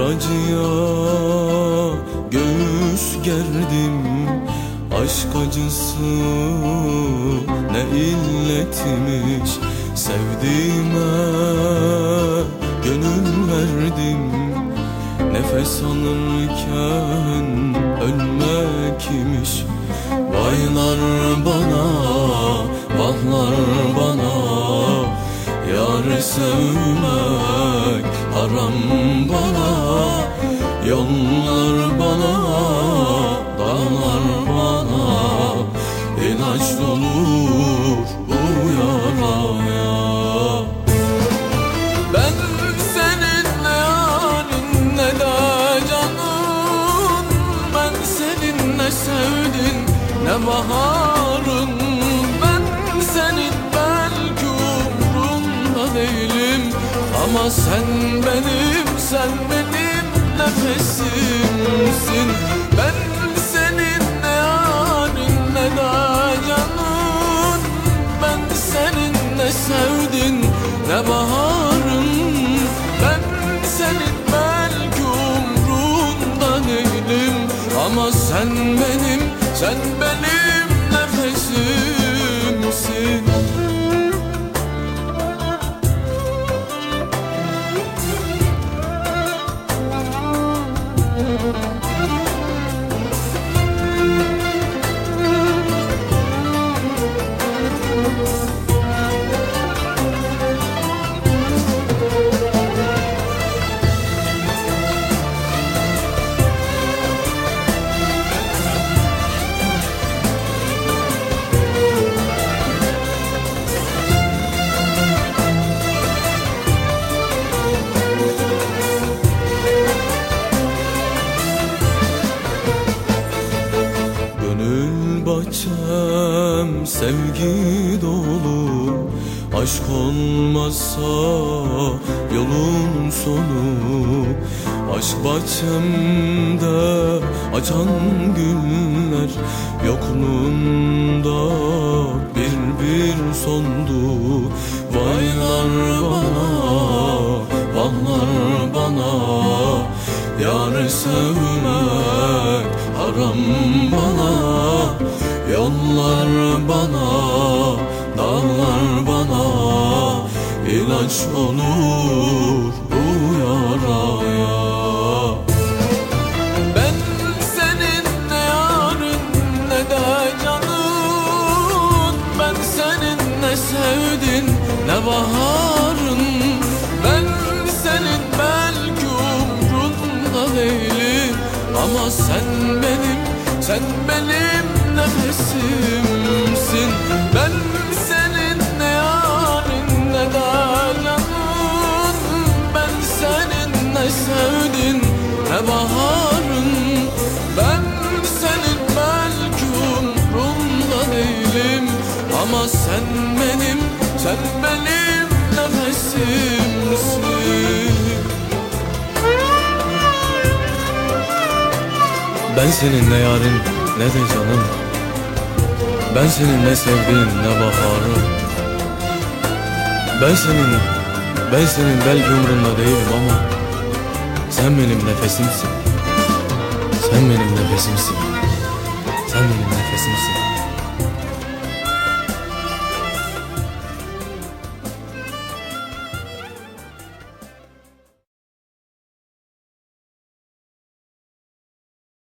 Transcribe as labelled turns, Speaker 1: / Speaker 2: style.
Speaker 1: acıya göğüs gerdim. Aşk acısı ne illetmiş. Sevdiğime gönül verdim. Nefes alırken ölmek imiş Vaylar bana, vahlar bana. Yar sevmek haram bana Yollar bana, dağlar bana. İlaç olur bu yaraya. Ben senin ne yarın ne de canın Ben senin ne sevdin ne baharın Ama sen benim, sen benim nefesimsin. Ben senin ne yarın ne de canın Ben senin ne sevdin ne baharın? Ben senin belki umrunda değilim. Ama sen benim, sen benim sevgi dolu. Aşk olmazsa yolun sonu. Aşk bahçemde açan güller Yokluğunda bir bir sondu. Vaylar bana, vallar bana Yar sevmek haram bana Yollar bana, dağlar bana ilaç olur bu yaraya. Ben senin ne yarın ne de canın Ben senin ne sevdin ne baharın Ama sen benim, sen benim nefesimsin. Ben senin ne yarın ne de canım Ben senin ne sevdiğin ne baharın. Ben senin, ben senin belki umrunda değilim ama Sen benim nefesimsin. Sen benim nefesimsin. Sen benim nefesimsin